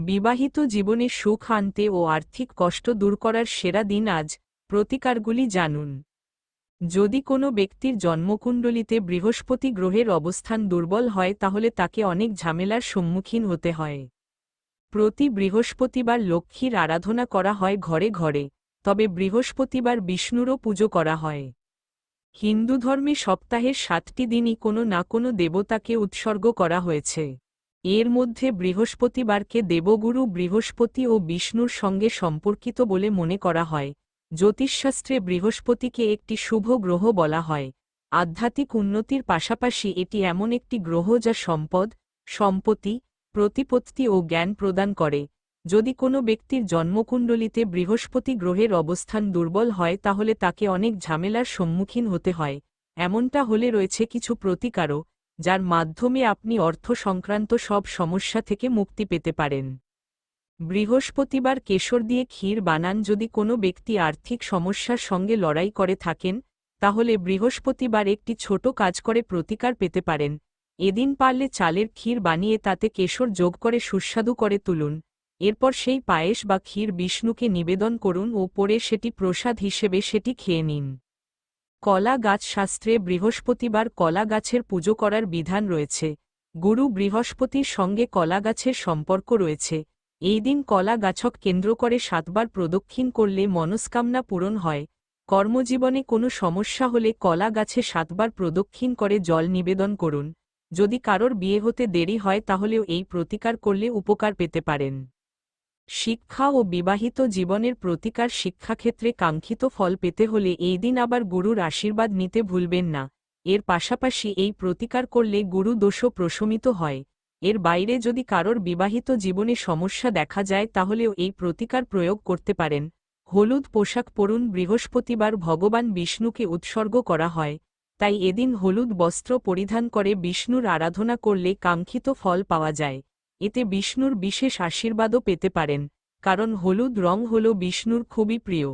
বিবাহিত জীবনে সুখ আনতে ও আর্থিক কষ্ট দূর করার সেরা দিন আজ, প্রতিকারগুলি জানুন। যদি কোনো ব্যক্তির জন্মকুণ্ডলিতে বৃহস্পতি গ্রহের অবস্থান দুর্বল হয়, তাহলে তাকে অনেক ঝামেলার সম্মুখীন হতে হয়। প্রতি বৃহস্পতিবার লক্ষ্মীর আরাধনা করা হয় ঘরে ঘরে, তবে বৃহস্পতিবার বিষ্ণুরও পুজো করা হয়। হিন্দু ধর্মে সপ্তাহের সাতটি দিনই কোনো না কোনো দেবতাকে উৎসর্গ করা হয়েছে। এর মধ্যে বৃহস্পতিবারকে দেবগুরু বৃহস্পতি ও বিষ্ণুর সঙ্গে সম্পর্কিত বলে মনে করা হয়। জ্যোতিষশাস্ত্রে বৃহস্পতিকে একটি শুভ গ্রহ বলা হয়। আধ্যাত্মিক উন্নতির পাশাপাশি এটি এমন একটি গ্রহ যা সম্পদ, সম্পত্তি, প্রতিপত্তি ও জ্ঞান প্রদান করে। যদি কোনো ব্যক্তির জন্মকুণ্ডলিতে বৃহস্পতি গ্রহের অবস্থান দুর্বল হয়, তাহলে তাকে অনেক ঝামেলার সম্মুখীন হতে হয়। এমনটা হলে রয়েছে কিছু প্রতিকারও। যার মাধ্যমে আপনি অর্থ সংক্রান্ত সব সমস্যা থেকে মুক্তি পেতে পারেন। বৃহস্পতিবার কেশর দিয়ে ক্ষীর বানান যদি কোনো ব্যক্তি আর্থিক সমস্যার সঙ্গে লড়াই করে থাকেন, তাহলে বৃহস্পতিবার একটি ছোট কাজ করে প্রতিকার পেতে পারেন। এদিন পারলে চালের ক্ষীর বানিয়ে তাতে কেশর যোগ করে সুস্বাদু করে তুলুন। এরপর সেই পায়েস বা ক্ষীর বিষ্ণুকে নিবেদন করুন ও পরে সেটি প্রসাদ হিসেবে সেটি খেয়ে নিন। কলা গাছ শাস্ত্রে বৃহস্পতিবার কলা গাছের পুজো করার বিধান রয়েছে। গুরু বৃহস্পতির সঙ্গে কলা গাছের সম্পর্ক রয়েছে। এই দিন কলা গাছক কেন্দ্র করে সাতবার প্রদক্ষিণ করলে মনস্কামনা পূরণ হয়। কর্মজীবনে কোনো সমস্যা হলে কলা গাছে সাতবার প্রদক্ষিণ করে জল নিবেদন করুন। যদি কারোর বিয়ে হতে দেরি হয় তাহলেও এই প্রতিকার করলে উপকার পেতে পারেন। শিক্ষা ও বিবাহিত জীবনের প্রতিকার শিক্ষাক্ষেত্রে কাঙ্ক্ষিত ফল পেতে হলে এই দিন আবার গুরুর আশীর্বাদ নিতে ভুলবেন না। এর পাশাপাশি এই প্রতিকার করলে গুরু দোষও প্রশমিত হয়। এর বাইরে যদি কারোর বিবাহিত জীবনে সমস্যা দেখা যায় তাহলেও এই প্রতিকার প্রয়োগ করতে পারেন। হলুদ পোশাক পরুন বৃহস্পতিবার ভগবান বিষ্ণুকে উৎসর্গ করা হয়। তাই এদিন হলুদ বস্ত্র পরিধান করে বিষ্ণুর আরাধনা করলে কাঙ্ক্ষিত ফল পাওয়া যায়। এতে বিষ্ণুর বিশেষ আশীর্বাদও পেতে পারেন কারণ হলুদ রং হল বিষ্ণুর খুবই প্রিয়।